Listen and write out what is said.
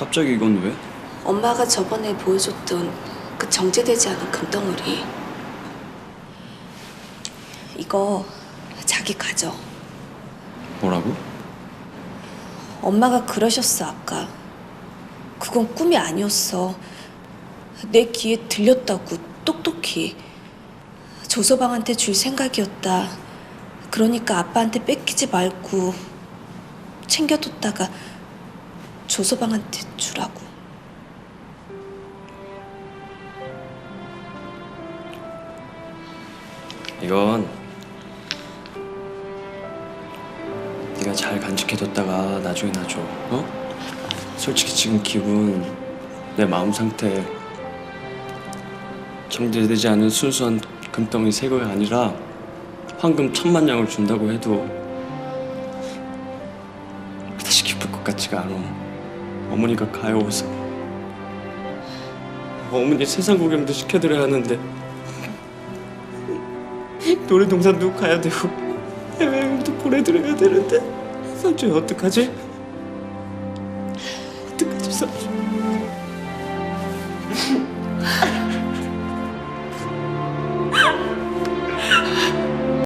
갑자기 이건 왜? 엄마가 저번에 보여줬던 그 정제되지 않은 금덩어리. 이거 자기 가져. 뭐라고? 엄마가 그러셨어, 아까. 그건 꿈이 아니었어. 내 귀에 들렸다고, 똑똑히. 조서방한테 줄 생각이었다. 그러니까 아빠한테 뺏기지 말고 챙겨뒀다가 조서방한테 주라고. 이건 네가 잘 간직해뒀다가 나중에 놔줘. 어? 솔직히 지금 기분, 내 마음 상태 정제되지 않은 순수한 금덩이 새 거가 아니라 황금 천만 양을 준다고 해도 그다지 기쁠 것 같지가 않아. 어머니가 가여워서. 어머니 세상 구경도 시켜드려야 하는데. 놀이동산도 가야 되고 해외여행도 보내드려야 되는데. 삼촌 어떡하지? 어떡하지 삼촌